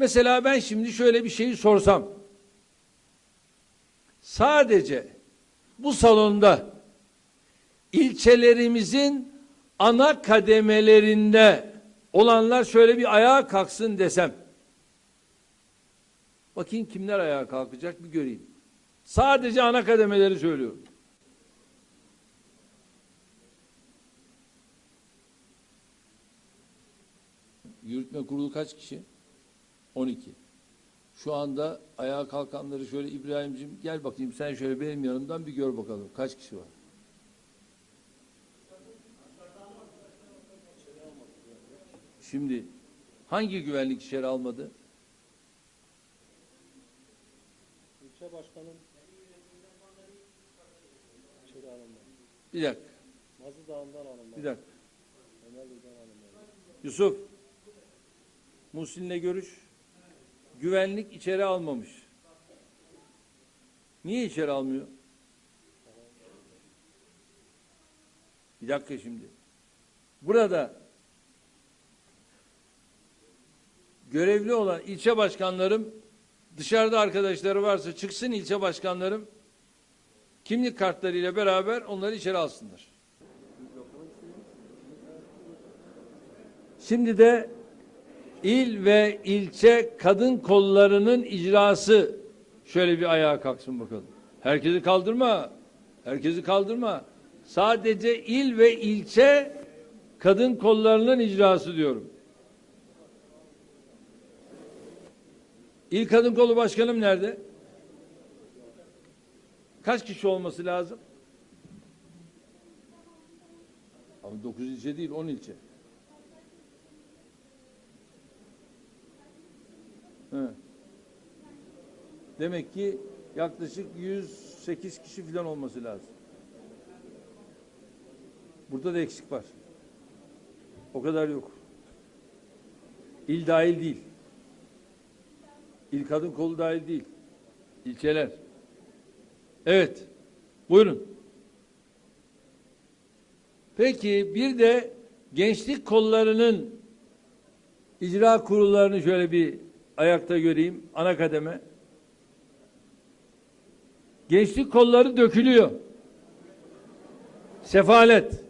Mesela ben şimdi şöyle bir şeyi sorsam. Sadece bu salonda ilçelerimizin ana kademelerinde olanlar şöyle bir ayağa kalksın desem. Bakayım kimler ayağa kalkacak bir göreyim. Sadece ana kademeleri söylüyorum. Yürütme kurulu kaç kişi? 12. Şu anda ayağa kalkanları şöyle İbrahim'cim gel bakayım sen şöyle benim yanımdan bir gör bakalım kaç kişi var. Şimdi hangi güvenlik içeri almadı? İlçe başkanım içeri alınmadı. Bir dakika, Mazı Dağı'ndan alınmadı. bir dakika. Yusuf, Muhsin'le görüş. Güvenlik içeri almamış. Niye içeri almıyor? Bir dakika şimdi. Burada görevli olan ilçe başkanlarım dışarıda arkadaşları varsa çıksın ilçe başkanlarım kimlik kartlarıyla beraber onları içeri alsınlar. Şimdi de il ve ilçe kadın kollarının icrası şöyle bir ayağa kalksın bakalım. Herkesi kaldırma. Herkesi kaldırma. Sadece il ve ilçe kadın kollarının icrası diyorum. İl Kadın Kolu Başkanım nerede? Kaç kişi olması lazım? Ama 9 ilçe değil 10 ilçe. Demek ki yaklaşık 108 kişi falan olması lazım. Burada da eksik var. O kadar yok. İl dahil değil. İl kadın kolu dahil değil. İlçeler. Evet. Buyurun. Peki bir de gençlik kollarının icra kurullarını şöyle bir ayakta göreyim. Ana kademe. Gençlik kolları dökülüyor. Sefalet.